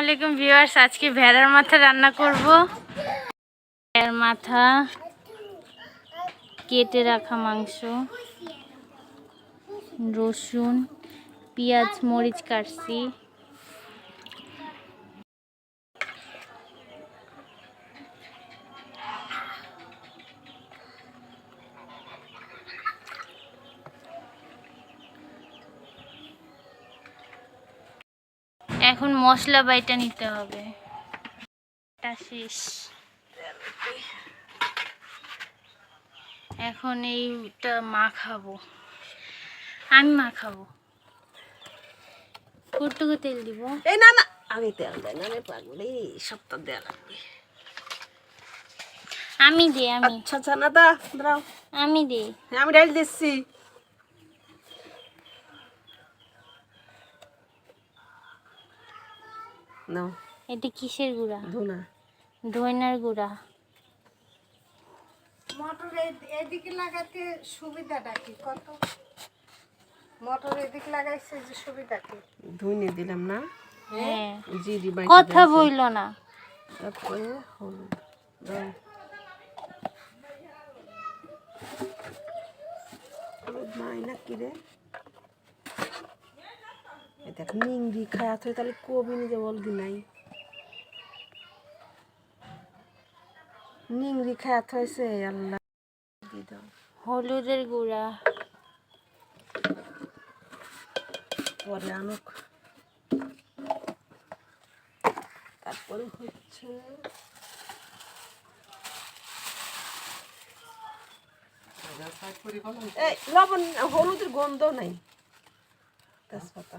আলাইকুম ভিউয়ার্স, আজকে ভেড়ার মাথা রান্না করব। ভেড়ার মাথা কেটে রাখা মাংস, রসুন, পেঁয়াজ, মরিচ কাটছি। এখন মশলা বাইটা নিতে হবে। এটা শেষ। এখন এইটা মাখাবো। আমি মাখাবো। কতটুকু তেল দিব। এই না না আমি তেল দেয় না রে পাগলি সপ্তাহ দেওয়া লাগবে। আমি দিই আমি। আচ্ছা আচ্ছা না দা দাঁড়াও। আমি দিই। হ্যাঁ, আমি ডাইল দিচ্ছি। নাও এটা কিসের গুঁড়া? ধুনা। ধইনার গুঁড়া। মোটর এদিকে লাগাতে সুবিধাটা কি? কত? মোটর এদিকে লাগাইছে যে সুবিধা কি? ধুনে দিলাম না। হ্যাঁ। জিরি বাই কথা বইলো না। তারপরে হলুদ। দাও। হলুদ নাই না কি রে? দেখ নিংড়ি খায়া থই তাহলে কবি নিজে বলদি নাই। নিংড়ি খায়া থইছে আল্লাহ দি দাও। হলুদের গুঁড়া। পরে আনুক। তারপরে হচ্ছে এই লবণ হলুদের গন্ধ নাই। তেজপাতা।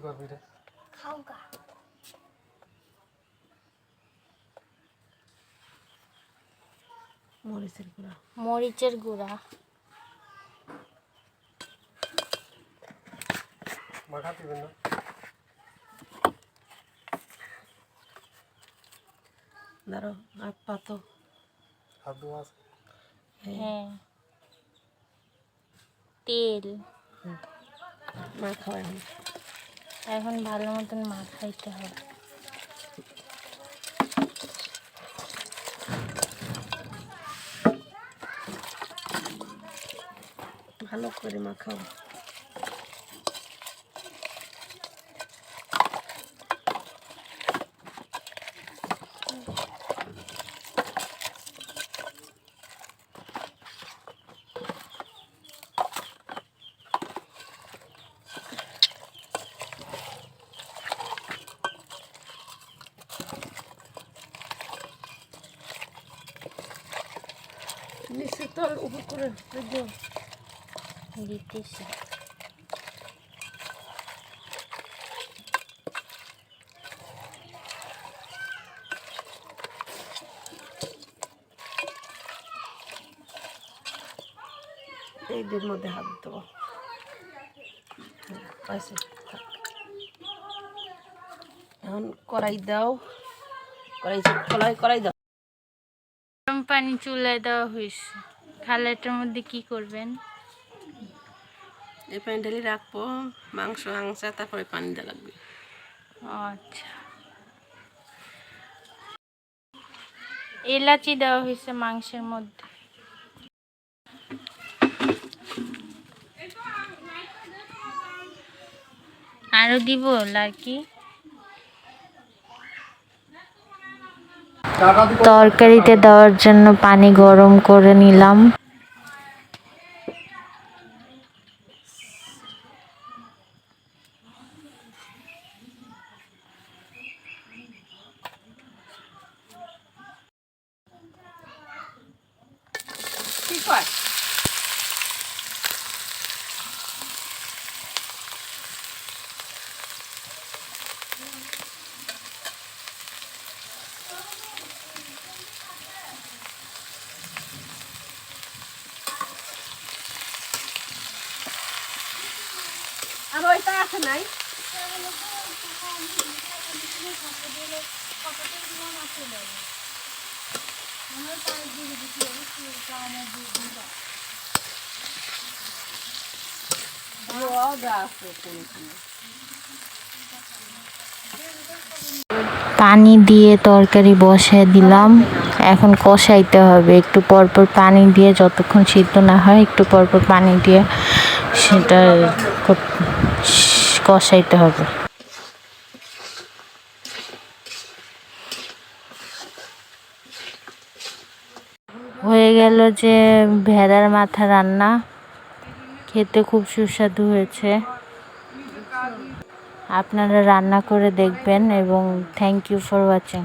হবি মরিচের গুঁড়া মরিচের গুঁড়া ধরো হাত পাতো হ্যাঁ তেল মা খাওয়াই এখন ভালো মতন মাখাইতে হবে। ভালো করে মাখাও। নিচে তল উপর করে দিতেছি এইটির মধ্যে হাত দেবো এখন কড়াই দাও কড়াই কড়াই কড়াই দাও পানি চুলায় দেওয়া হয়েছে। থালাটার মধ্যে কি করবেন? এই পানি ঢালি রাখব মাংস আংসা তারপরে পানি দেওয়া লাগবে। আচ্ছা। এলাচি দেওয়া হয়েছে মাংসের মধ্যে। আরও দিব লাকি? তরকারিতে দেওয়ার জন্য পানি গরম করে নিলাম। কি কয় আর নাই। পানি দিয়ে তরকারি বসায় দিলাম। এখন কষাইতে হবে। একটু পরপর পানি দিয়ে, যতক্ষণ সিদ্ধ না হয়, একটু পরপর পানি দিয়ে সেটা কষাইতে হবে। হয়ে গেল যে ভেড়ার মাথা রান্না। খেতে খুব সুস্বাদু হয়েছে। আপনারা রান্না করে দেখবেন এবং থ্যাংক ইউ ফর ওয়াচিং